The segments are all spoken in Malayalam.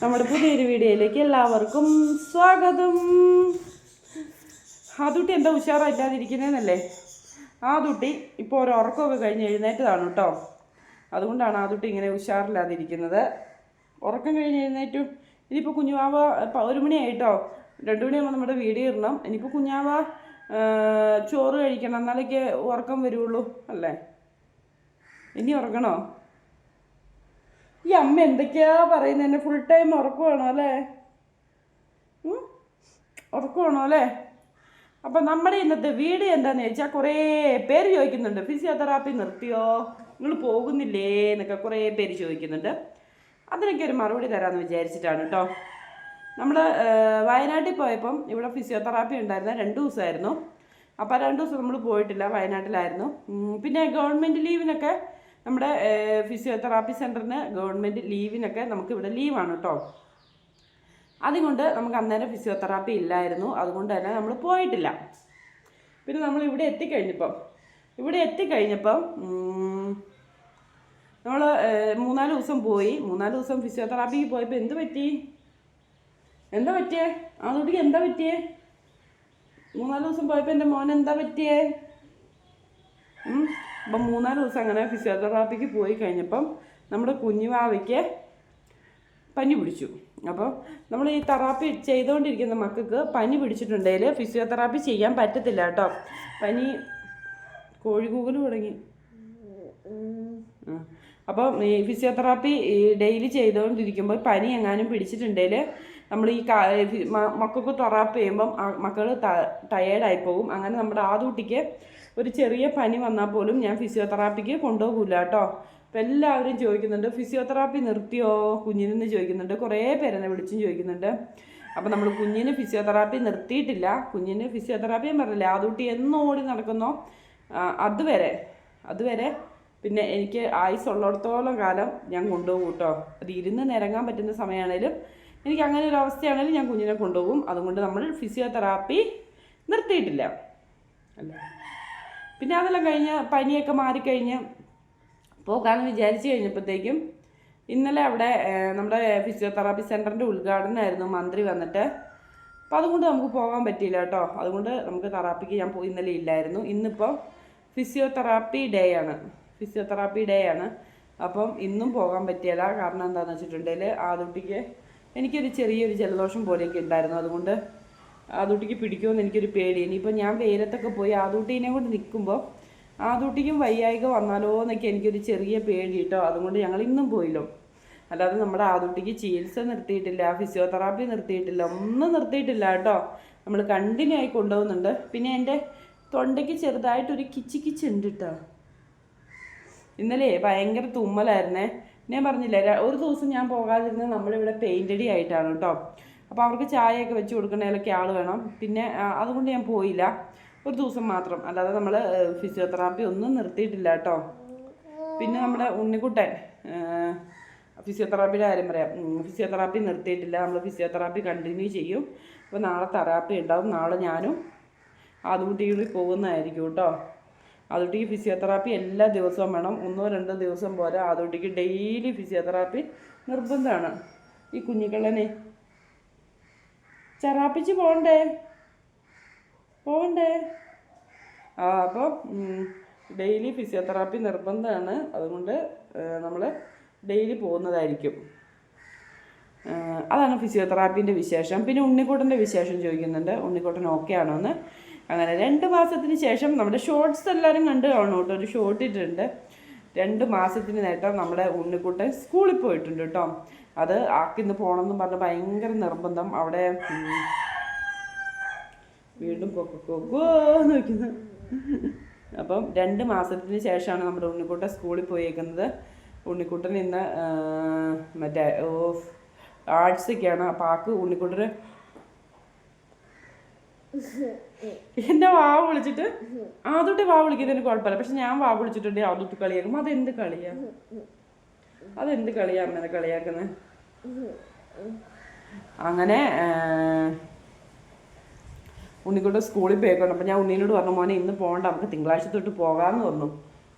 നമ്മുടെ പുതിയൊരു വീഡിയോയിലേക്ക് എല്ലാവർക്കും സ്വാഗതം. ആ കുട്ടി എന്താ ഉഷാറായില്ലാതിരിക്കുന്നതെന്നല്ലേ ആ കുട്ടി ഇപ്പോൾ ഒരു ഉറക്കമൊക്കെ കഴിഞ്ഞ് എഴുന്നേറ്റതാണ് കേട്ടോ. അതുകൊണ്ടാണ് ആ കുട്ടി ഇങ്ങനെ ഉഷാറില്ലാതിരിക്കുന്നത്. ഉറക്കം കഴിഞ്ഞ് എഴുന്നേറ്റു. ഇനിയിപ്പോൾ കുഞ്ഞുവാവ ഒരു മണിയായിട്ടോ? രണ്ടു മണിയാകുമ്പോൾ നമ്മുടെ വീഡിയോ ഇടണം. ഇനിയിപ്പോൾ കുഞ്ഞാവ ചോറ് കഴിക്കണം. എന്നാലൊക്കെ ഉറക്കം വരുള്ളൂ അല്ലേ? ഇനി ഉറങ്ങണോ? ഈ അമ്മ എന്തൊക്കെയാ പറയുന്നത് എന്നെ ഫുൾ ടൈം ഉറക്കുവാണോ അല്ലേ? ഉറക്കുവാണോ അല്ലേ? അപ്പം നമ്മുടെ ഇന്നത്തെ വീഡിയോ എന്താണെന്ന് ചോദിച്ചാൽ കുറേ പേര് ചോദിക്കുന്നുണ്ട്. ഫിസിയോതെറാപ്പി നിർത്തിയോ? നിങ്ങൾ പോകുന്നില്ലേ എന്നൊക്കെ കുറേ പേര് ചോദിക്കുന്നുണ്ട്. അതിനൊക്കെ ഒരു മറുപടി തരാമെന്ന് വിചാരിച്ചിട്ടാണ് കേട്ടോ നമ്മൾ വയനാട്ടിൽ പോയപ്പം ഇവിടെ ഫിസിയോതെറാപ്പി ഉണ്ടായിരുന്ന രണ്ട് ദിവസമായിരുന്നു. അപ്പോൾ രണ്ട് ദിവസം നമ്മൾ പോയിട്ടില്ല വയനാട്ടിലായിരുന്നു. പിന്നെ ഗവൺമെന്റ് ലീവിനൊക്കെ നമ്മുടെ ഫിസിയോതെറാപ്പി സെന്ററിന് ഗവൺമെന്റ് ലീവിനൊക്കെ നമുക്ക് ഇവിടെ ലീവാണ് കേട്ടോ അതുകൊണ്ട് നമുക്ക് അന്നേരം ഫിസിയോതെറാപ്പി ഇല്ലായിരുന്നു. അതുകൊണ്ട് തന്നെ നമ്മൾ പോയിട്ടില്ല. പിന്നെ നമ്മൾ ഇവിടെ എത്തിക്കഴിഞ്ഞപ്പം ഇവിടെ എത്തിക്കഴിഞ്ഞപ്പം നമ്മൾ മൂന്നാൽ ദിവസം പോയി. മൂന്നാൽ ദിവസം ഫിസിയോതെറാപ്പിക്ക് പോയപ്പോൾ എന്ത് പറ്റി? എന്താ പറ്റിയേ? ആ കുട്ടിക്ക് എന്താ പറ്റിയേ? മൂന്നാൽ ദിവസം പോയപ്പോൾ എന്റെ മോൻ എന്താ പറ്റിയേ. അപ്പം മൂന്നാൽ ദിവസം അങ്ങനെ ഫിസിയോതെറാപ്പിക്ക് പോയി കഴിഞ്ഞപ്പം നമ്മുടെ കുഞ്ഞുവാവയ്ക്ക് പനി പിടിച്ചു. അപ്പോൾ നമ്മൾ ഈ തെറാപ്പി ചെയ്തുകൊണ്ടിരിക്കുന്ന മക്കൾക്ക് പനി പിടിച്ചിട്ടുണ്ടെങ്കിൽ ഫിസിയോതെറാപ്പി ചെയ്യാൻ പറ്റത്തില്ല കേട്ടോ. പനി കോഴികൂകൽ തുടങ്ങി. അപ്പോൾ ഈ ഫിസിയോതെറാപ്പി ഡെയിലി ചെയ്തുകൊണ്ടിരിക്കുമ്പോൾ പനി എങ്ങാനും പിടിച്ചിട്ടുണ്ടെങ്കിൽ നമ്മൾ ഈ മക്കൾക്ക് തെറാപ്പി ചെയ്യുമ്പം മക്കൾ ടയേർഡായി പോകും. അങ്ങനെ നമ്മുടെ ആദൂട്ടിക്ക് ഒരു ചെറിയ പനി വന്നാൽ പോലും ഞാൻ ഫിസിയോതെറാപ്പിക്ക് കൊണ്ടുപോകില്ല കേട്ടോ. അപ്പം എല്ലാവരും ചോദിക്കുന്നുണ്ട് ഫിസിയോതെറാപ്പി നിർത്തിയോ? കുഞ്ഞിനെന്ന് ചോദിക്കുന്നുണ്ട്. കുറേ പേരെന്നെ വിളിച്ചും ചോദിക്കുന്നുണ്ട്. അപ്പം നമ്മൾ കുഞ്ഞിന് ഫിസിയോതെറാപ്പി നിർത്തിയിട്ടില്ല. കുഞ്ഞിന് ഫിസിയോതെറാപ്പി ഞാൻ പറഞ്ഞില്ല ആദൂട്ടി എന്നോടി നടക്കുന്നോ? അതുവരെ അതുവരെ പിന്നെ എനിക്ക് ആയുസ് ഉള്ളിടത്തോളം കാലം ഞാൻ കൊണ്ടുപോകും കേട്ടോ. അത് ഇരുന്ന് നിരങ്ങാൻ പറ്റുന്ന സമയമാണേലും എനിക്ക് അങ്ങനെ ഒരു അവസ്ഥയാണെങ്കിലും ഞാൻ കുഞ്ഞിനെ കൊണ്ടുപോകും. അതുകൊണ്ട് നമ്മൾ ഫിസിയോതെറാപ്പി നിർത്തിയിട്ടില്ല. അല്ല? പിന്നെ അതെല്ലാം കഴിഞ്ഞ് പനിയൊക്കെ മാറിക്കഴിഞ്ഞ് പോകാമെന്ന് വിചാരിച്ചു കഴിഞ്ഞപ്പോഴത്തേക്കും ഇന്നലെ അവിടെ നമ്മുടെ ഫിസിയോതെറാപ്പി സെന്ററിന്റെ ഉദ്ഘാടനമായിരുന്നു മന്ത്രി വന്നിട്ട്. അപ്പോൾ അതുകൊണ്ട് നമുക്ക് പോകാൻ പറ്റിയില്ല കേട്ടോ. അതുകൊണ്ട് നമുക്ക് തെറാപ്പിക്ക് ഞാൻ പോയി ഇന്നലെ ഇല്ലായിരുന്നു. ഇന്നിപ്പോൾ ഫിസിയോതെറാപ്പി ഡേ ആണ്. ഫിസിയോതെറാപ്പി ഡേ ആണ്. അപ്പം ഇന്നും പോകാൻ പറ്റിയതാ. കാരണം എന്താണെന്ന് വെച്ചിട്ടുണ്ടെങ്കിൽ ആദുട്ടിക്ക് എനിക്കൊരു ചെറിയൊരു ജലദോഷം പോലെയൊക്കെ ഉണ്ടായിരുന്നു. അതുകൊണ്ട് ആദൂട്ടിക്ക് പിടിക്കുമെന്ന് എനിക്കൊരു പേടി. ഇനിയിപ്പോൾ ഞാൻ വെയിലത്തൊക്കെ പോയി ആദൂട്ടീനെ കൊണ്ട് നിൽക്കുമ്പോൾ ആദൂട്ടിക്കും വയ്യായിക വന്നാലോ എന്നൊക്കെ എനിക്കൊരു ചെറിയ പേടി കേട്ടോ അതുകൊണ്ട് ഞങ്ങൾ ഇന്നും പോയില്ലോ. അല്ലാതെ നമ്മുടെ ആദൂട്ടിക്ക് ചികിത്സ നിർത്തിയിട്ടില്ല ഫിസിയോതെറാപ്പി നിർത്തിയിട്ടില്ല ഒന്നും നിർത്തിയിട്ടില്ല കേട്ടോ നമ്മൾ കണ്ടിന്യൂ ആയി കൊണ്ടുപോകുന്നുണ്ട്. പിന്നെ എന്റെ തൊണ്ടയ്ക്ക് ചെറുതായിട്ടൊരു കിച്ചി കിച്ചി ഉണ്ട് കേട്ടോ ഇന്നലെ ഭയങ്കര തുമ്മലായിരുന്നേ. ഞാൻ പറഞ്ഞില്ല ഒരു ദിവസം ഞാൻ പോകാതിരുന്നത് നമ്മളിവിടെ പെയിന്റടി ആയിട്ടാണ് കേട്ടോ അപ്പോൾ അവർക്ക് ചായയൊക്കെ വെച്ച് കൊടുക്കണേലൊക്കെ ആൾ വേണം. പിന്നെ അതുകൊണ്ട് ഞാൻ പോയില്ല. ഒരു ദിവസം മാത്രം. അല്ലാതെ നമ്മൾ ഫിസിയോതെറാപ്പി ഒന്നും നിർത്തിയിട്ടില്ല കേട്ടോ. പിന്നെ നമ്മുടെ ഉണ്ണിക്കുട്ടൻ ഫിസിയോതെറാപ്പിയുടെ കാര്യം പറയാം. ഫിസിയോതെറാപ്പി നിർത്തിയിട്ടില്ല. നമ്മൾ ഫിസിയോതെറാപ്പി കണ്ടിന്യൂ ചെയ്യും. അപ്പോൾ നാളെ തെറാപ്പി ഉണ്ടാവും. നാളെ ഞാനും അതുകുട്ടികളിൽ പോകുന്നതായിരിക്കും കേട്ടോ. അതുകുട്ടിക്ക് ഫിസിയോതെറാപ്പി എല്ലാ ദിവസവും വേണം. ഒന്നോ രണ്ടോ ദിവസം പോരാ അതുകുട്ടിക്ക് ഡെയിലി ഫിസിയോതെറാപ്പി നിർബന്ധമാണ്. ഈ കുഞ്ഞിക്കള്ളനെ ചെറാപ്പിച്ച് പോകണ്ടേ പോകണ്ടേ ആ അപ്പോൾ ഡെയിലി ഫിസിയോതെറാപ്പി നിർബന്ധമാണ്. അതുകൊണ്ട് നമ്മൾ ഡെയിലി പോകുന്നതായിരിക്കും. അതാണ് ഫിസിയോതെറാപ്പീന്റെ വിശേഷം. പിന്നെ ഉണ്ണിക്കൂട്ടന്റെ വിശേഷം ചോദിക്കുന്നുണ്ട്. ഉണ്ണിക്കൂട്ടൻ ഓക്കെ ആണോ എന്ന് അങ്ങനെ രണ്ട് മാസത്തിന് ശേഷം നമ്മുടെ ഷോർട്സ് എല്ലാവരും കണ്ടു കാണും കേട്ടോ. ഒരു ഷോർട്ട് ഇട്ടിട്ടുണ്ട്. രണ്ട് മാസത്തിന് നേട്ടം നമ്മുടെ ഉണ്ണിക്കുട്ടൻ സ്കൂളിൽ പോയിട്ടുണ്ട് കേട്ടോ. അത് ആക്കിന്ന് പോകണമെന്നും പറഞ്ഞ് ഭയങ്കര നിർബന്ധം. അവിടെ വീണ്ടും കൊക്കോ നോക്കുന്നു അപ്പം രണ്ട് മാസത്തിന് ശേഷമാണ് നമ്മുടെ ഉണ്ണിക്കുട്ടൻ സ്കൂളിൽ പോയേക്കുന്നത്. ഉണ്ണിക്കുട്ടൻ ഇന്ന് മറ്റേ ആർട്സൊക്കെയാണ് അപ്പം ആക്ക് ഉണ്ണിക്കുട്ടന് എന്റെ വാവ് വിളിച്ചിട്ട് ആദ്യത്തെ വാവ് വിളിക്കുന്നതിന് കുഴപ്പമില്ല. പക്ഷെ ഞാൻ വാവ് വിളിച്ചിട്ടുണ്ടെങ്കിൽ ആദ്യത്തെ കളിയാക്കും അതെന്ത് കളിയാ? അതെന്ത് കളിയാ അമ്മേനെ കളിയാക്കുന്നത് അങ്ങനെ ഉണ്ണിക്കൂട്ട് സ്കൂളിൽ പോയിക്കൊണ്ട്. അപ്പം ഞാൻ ഉണ്ണീനോട് പറഞ്ഞു മോനെ ഇന്ന് പോകണ്ട നമുക്ക് തിങ്കളാഴ്ച തൊട്ട് പോകാമെന്ന് പറഞ്ഞു.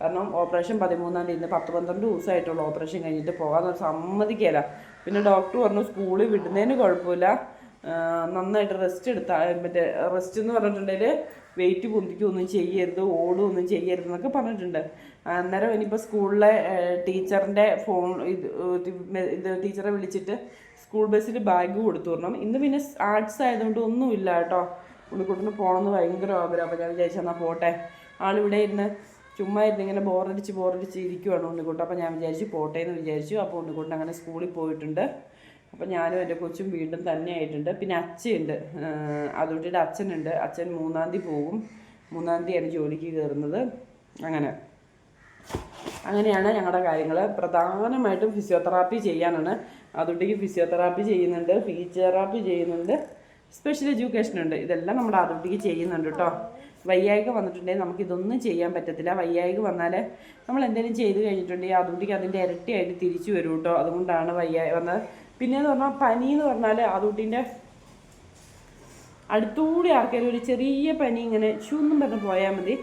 കാരണം ഓപ്പറേഷൻ പതിമൂന്നാം തീയതി പത്ത് പന്ത്രണ്ട് ദിവസമായിട്ടുള്ള ഓപ്പറേഷൻ കഴിഞ്ഞിട്ട് പോകാൻ സമ്മതിക്കില്ല പിന്നെ ഡോക്ടർ പറഞ്ഞു സ്കൂളിൽ വിടുന്നതിന് കുഴപ്പമില്ല. നന്നായിട്ട് റെസ്റ്റ് എടുത്താൽ മറ്റേ റെസ്റ്റ് എന്ന് പറഞ്ഞിട്ടുണ്ടെങ്കിൽ വെയിറ്റ് പൊന്തിക്കൊന്നും ചെയ്യരുത് ഓടുകയൊന്നും ചെയ്യരുത് എന്നൊക്കെ പറഞ്ഞിട്ടുണ്ട്. അന്നേരം ഇനിയിപ്പോൾ സ്കൂളിലെ ടീച്ചറിന്റെ ഫോൺ ഇത് ഇത് ടീച്ചറെ വിളിച്ചിട്ട് സ്കൂൾ ബസ്സിൽ ബാഗ് കൊടുത്തു വരണം ഇന്ന് പിന്നെ ആർട്സ് ആയതുകൊണ്ട് ഒന്നുമില്ല കേട്ടോ. ഉണ്ണിക്കുട്ടിന് പോകണമെന്ന് ഭയങ്കര ആഗ്രഹം. അപ്പോൾ ഞാൻ വിചാരിച്ചു എന്നാൽ പോട്ടെ. ആളിവിടെ ഇരുന്ന് ചുമ്മാ ഇരുന്ന് ഇങ്ങനെ ബോറടിച്ച് ബോറടിച്ച് ഇരിക്കുവാണ് ഉണ്ണിക്കുട്ടൻ. അപ്പോൾ ഞാൻ വിചാരിച്ചു പോട്ടെ എന്ന് വിചാരിച്ചു. അപ്പോൾ ഉണ്ണിക്കുട്ടൻ അങ്ങനെ സ്കൂളിൽ പോയിട്ടുണ്ട്. അപ്പോൾ ഞാനും എന്റെ കൊച്ചും വീണ്ടും തന്നെ ആയിട്ടുണ്ട്. പിന്നെ അച്ഛയുണ്ട്. അതുകൊണ്ടിട്ട് അച്ഛനുണ്ട്. അച്ഛൻ മൂന്നാം തീയതി പോകും. മൂന്നാം തീയതിയാണ് ജോലിക്ക് കയറുന്നത് അങ്ങനെ. അങ്ങനെയാണ് ഞങ്ങളുടെ കാര്യങ്ങൾ പ്രധാനമായിട്ടും ഫിസിയോതെറാപ്പി ചെയ്യാനാണ്. അതുകൊണ്ടേക്ക് ഫിസിയോതെറാപ്പി ചെയ്യുന്നുണ്ട്. ഫിസിയോതെറാപ്പി ചെയ്യുന്നുണ്ട്. സ്പെഷ്യൽ എഡ്യൂക്കേഷൻ ഉണ്ട് ഇതെല്ലാം നമ്മുടെ അതുകൊണ്ടേക്ക് ചെയ്യുന്നുണ്ട് കേട്ടോ വയ്യായിക വന്നിട്ടുണ്ടെങ്കിൽ നമുക്കിതൊന്നും ചെയ്യാൻ പറ്റത്തില്ല. വയ്യായിക വന്നാൽ നമ്മൾ എന്തെങ്കിലും ചെയ്ത് കഴിഞ്ഞിട്ടുണ്ടെങ്കിൽ അതുകൊണ്ടേക്ക് അതിന്റെ ഇരട്ടിയായിട്ട് തിരിച്ചു വരും കേട്ടോ അതുകൊണ്ടാണ് വയ്യായി വന്നത്. പിന്നെയെന്ന് പറഞ്ഞാൽ പനി എന്ന് പറഞ്ഞാൽ അതുകൊണ്ടിന്റെ അടുത്തുകൂടി ആർക്കെങ്കിലും ഒരു ചെറിയ പനി ഇങ്ങനെ ചൂന്നും പറഞ്ഞ് പോയാൽ മതി.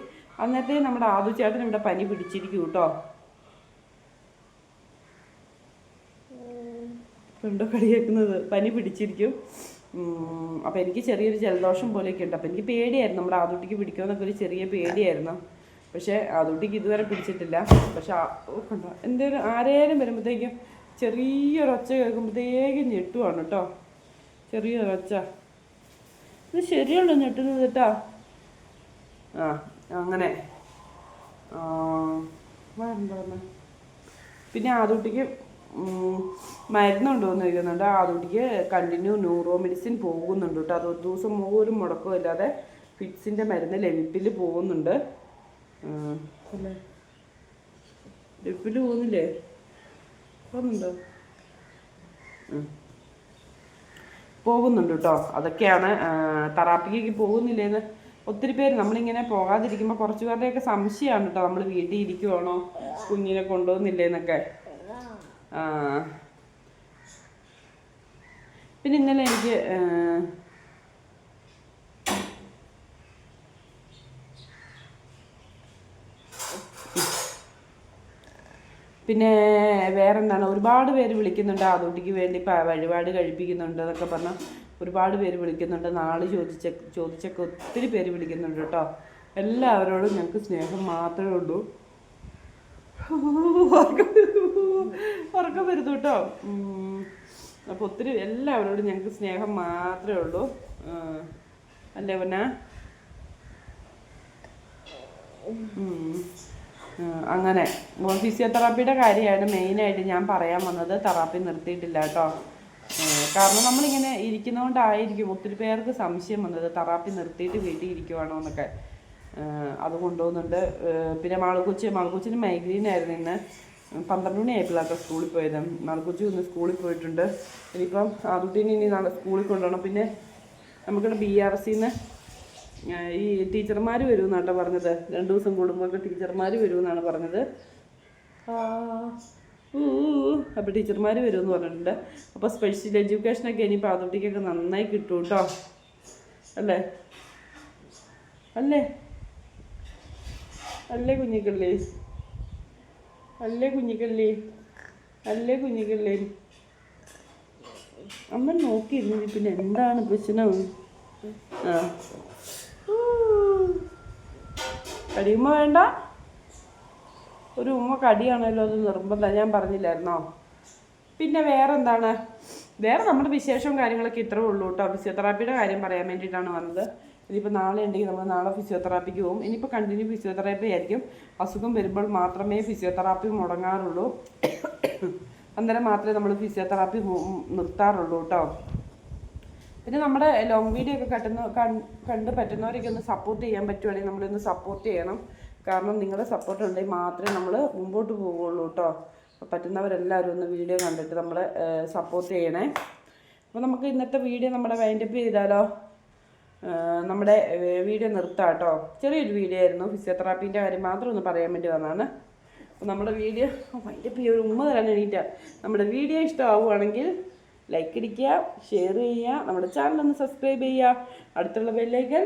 അന്നത്തെ നമ്മുടെ ആദുചേട്ടൻ ഇവിടെ പനി പിടിച്ചിരിക്കും കേട്ടോ. കണ്ടോ കളിയാക്കുന്നത് പനി പിടിച്ചിരിക്കും. അപ്പോൾ എനിക്ക് ചെറിയൊരു ജലദോഷം പോലെയൊക്കെ ഉണ്ട്. അപ്പോൾ എനിക്ക് പേടിയായിരുന്നു നമ്മുടെ ആദുട്ടിക്ക് പിടിക്കുമെന്നൊക്കെ ഒരു ചെറിയ പേടിയായിരുന്നു. പക്ഷേ ആദുട്ടിക്ക് ഇതുവരെ പിടിച്ചിട്ടില്ല. പക്ഷെ കണ്ടോ? എന്തെങ്കിലും ആരേലും വരുമ്പോഴത്തേക്കും ചെറിയൊരൊച്ച കേൾക്കുമ്പോഴത്തേക്കും ഞെട്ടുവാണ് കേട്ടോ. ചെറിയൊരൊച്ച. ഇത് ശരിയുള്ളൂ ഞെട്ടുന്നത് കേട്ടോ. ആ അങ്ങനെ. ആ, വേറെന്താ പറഞ്ഞെ? പിന്നെ ആദൂട്ടിക്ക് മരുന്നുണ്ടോയെന്ന് ചോദിക്കുന്നുണ്ട്. ആദൂട്ടിക്ക് കണ്ടിന്യൂ ന്യൂറോ മെഡിസിൻ പോകുന്നുണ്ട് കേട്ടോ. അത് ഒരു ദിവസം ഒരു മുടക്കം ഇല്ലാതെ ഫിറ്റ്സിന്റെ മരുന്ന് ലെവിപ്പിൽ പോകുന്നുണ്ട്. ലെവിപ്പിൽ പോകുന്നില്ലേ? പോകുന്നുണ്ടോ. പോകുന്നുണ്ട് കേട്ടോ. അതൊക്കെയാണ് തെറാപ്പിക്ക് പോകുന്നില്ലേന്ന്. ഒത്തിരി പേര് നമ്മളിങ്ങനെ പോകാതിരിക്കുമ്പോൾ കുറച്ച് പേരുടെയൊക്കെ സംശയമാണ് കേട്ടോ. നമ്മൾ വീട്ടിൽ ഇരിക്കുവാണോ? കുഞ്ഞിനെ കൊണ്ടുപോകുന്നില്ലേന്നൊക്കെ. പിന്നെ ഇന്നലെ എനിക്ക് പിന്നെ വേറെന്താണ്? ഒരുപാട് പേര് വിളിക്കുന്നുണ്ട് ആദൂട്ടിക്ക് വേണ്ടി വഴിപാട് കഴിപ്പിക്കുന്നുണ്ട് എന്നൊക്കെ പറഞ്ഞാൽ ഒരുപാട് പേര് വിളിക്കുന്നുണ്ട്. നാൾ ചോദിച്ച ചോദിച്ചൊക്കെ ഒത്തിരി പേര് വിളിക്കുന്നുണ്ട് കേട്ടോ. എല്ലാവരോടും ഞങ്ങൾക്ക് സ്നേഹം മാത്രമേ ഉള്ളൂ. ഉറക്കം വരുന്നു കേട്ടോ. അപ്പോൾ ഒത്തിരി എല്ലാവരോടും ഞങ്ങൾക്ക് സ്നേഹം മാത്രമേ ഉള്ളൂ. അല്ലേ പിന്നെ? അങ്ങനെ. ഫിസിയോതെറാപ്പിയുടെ കാര്യമാണ് മെയിനായിട്ട് ഞാൻ പറയാൻ വന്നത്. തെറാപ്പി നിർത്തിയിട്ടില്ല കേട്ടോ. കാരണം നമ്മളിങ്ങനെ ഇരിക്കുന്നതുകൊണ്ടായിരിക്കും ഒത്തിരി പേർക്ക് സംശയം വന്നത്. തെറാപ്പി നിർത്തിയിട്ട് വീട്ടിൽ ഇരിക്കുവാണോ എന്നൊക്കെ. അത് കൊണ്ടുപോകുന്നുണ്ട്. പിന്നെ മാളക്കൊച്ചി മാളക്കൊച്ചിന് മൈഗ്രീൻ ആയിരുന്നു ഇന്ന്. പന്ത്രണ്ട് മണി ആയപ്പോഴാട്ടോ സ്കൂളിൽ പോയത്. മാളക്കൊച്ചി ഒന്ന് സ്കൂളിൽ പോയിട്ടുണ്ട്. ഇനിയിപ്പം ആദ്യത്തിന് ഇനി നാളെ സ്കൂളിൽ കൊണ്ടുപോകണം. പിന്നെ നമുക്കിവിടെ ബി ആർ സിന്ന് ഈ ടീച്ചർമാർ വരുമെന്നാണ് പറഞ്ഞത്. രണ്ട് ദിവസം കൂടുമ്പോൾ ടീച്ചർമാർ വരുമെന്നാണ് പറഞ്ഞത്. അപ്പോൾ ടീച്ചർമാർ വരുമെന്ന് പറഞ്ഞിട്ടുണ്ട്. അപ്പോൾ സ്പെഷ്യൽ എഡ്യൂക്കേഷനൊക്കെ ഇനി പാതോട്ടിക്കൊക്കെ നന്നായി കിട്ടും കേട്ടോ അല്ലേ? അല്ലേ? അല്ലേ കുഞ്ഞിക്കള്ളി? അല്ലേ കുഞ്ഞിക്കള്ളി? അല്ലേ കുഞ്ഞിക്കള്ളി? അമ്മ നോക്കിയിരുന്നു പിന്നെ എന്താണ് പ്രശ്നം? ആ. കടിയുമ്മ വേണ്ട. ഒരു ഉമ്മ കടിയാണല്ലോ അത് നിർബന്ധം. ഞാൻ പറഞ്ഞില്ലായിരുന്നോ? പിന്നെ വേറെ എന്താണ് വേറെ നമ്മുടെ വിശേഷവും കാര്യങ്ങളൊക്കെ ഇത്രേ ഉള്ളൂ കേട്ടോ. ഫിസിയോതെറാപ്പിയുടെ കാര്യം പറയാൻ വേണ്ടിയിട്ടാണ് വന്നത്. ഇനിയിപ്പോൾ നാളെ ഉണ്ടെങ്കിൽ നമ്മൾ നാളെ ഫിസിയോതെറാപ്പിക്ക് പോകും. ഇനിയിപ്പോൾ കണ്ടിന്യൂ ഫിസിയോതെറാപ്പി ആയിരിക്കും. അസുഖം വരുമ്പോൾ മാത്രമേ ഫിസിയോതെറാപ്പി മുടങ്ങാറുള്ളൂ. അന്നേരം മാത്രമേ നമ്മൾ ഫിസിയോതെറാപ്പി നിർത്താറുള്ളൂ കേട്ടോ. പിന്നെ നമ്മുടെ ലോങ് വീഡിയോ ഒക്കെ കട്ടുന്ന കണ്ട് പറ്റുന്നവരൊക്കെ ഒന്ന് സപ്പോർട്ട് ചെയ്യാൻ പറ്റുവാണെങ്കിൽ നമ്മളൊന്ന് സപ്പോർട്ട് ചെയ്യണം. കാരണം നിങ്ങളുടെ സപ്പോർട്ട് ഉണ്ടെങ്കിൽ മാത്രമേ നമ്മൾ മുമ്പോട്ട് പോവുള്ളൂ കേട്ടോ. അപ്പോൾ പറ്റുന്നവരെല്ലാവരും ഒന്ന് വീഡിയോ കണ്ടിട്ട് നമ്മളെ സപ്പോർട്ട് ചെയ്യണേ. അപ്പോൾ നമുക്ക് ഇന്നത്തെ വീഡിയോ നമ്മുടെ വൈൻഡപ്പ് ചെയ്താലോ? നമ്മുടെ വീഡിയോ നിർത്താം കേട്ടോ. ചെറിയൊരു വീഡിയോ ആയിരുന്നു. ഫിസിയോതെറാപ്പീന്റെ കാര്യം മാത്രം ഒന്ന് പറയാൻ വേണ്ടി വന്നതാണ്. അപ്പോൾ നമ്മുടെ വീഡിയോ വൈൻഡപ്പ് ചെയ്യൊരു ഉമ്മ തരാൻ എണീറ്റ. നമ്മുടെ വീഡിയോ ഇഷ്ടമാവുകയാണെങ്കിൽ ലൈക്ക് അടിക്കുക ഷെയർ ചെയ്യുക നമ്മുടെ ചാനൽ ഒന്ന് സബ്സ്ക്രൈബ് ചെയ്യുക. അടുത്തുള്ള ബെല്ലൈക്കൻ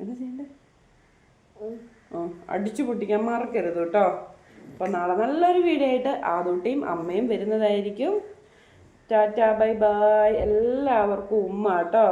എന്താ ചെയ്യണ്ടേ? അടിച്ചു പൊട്ടിക്കാൻ മറക്കരുത് കേട്ടോ. അപ്പം നാളെ നല്ലൊരു വീഡിയോ ആയിട്ട് ആദൂട്ടിയും അമ്മയും വരുന്നതായിരിക്കും. ടാറ്റ ബൈ ബൈ എല്ലാവർക്കും ഉമ്മ കേട്ടോ.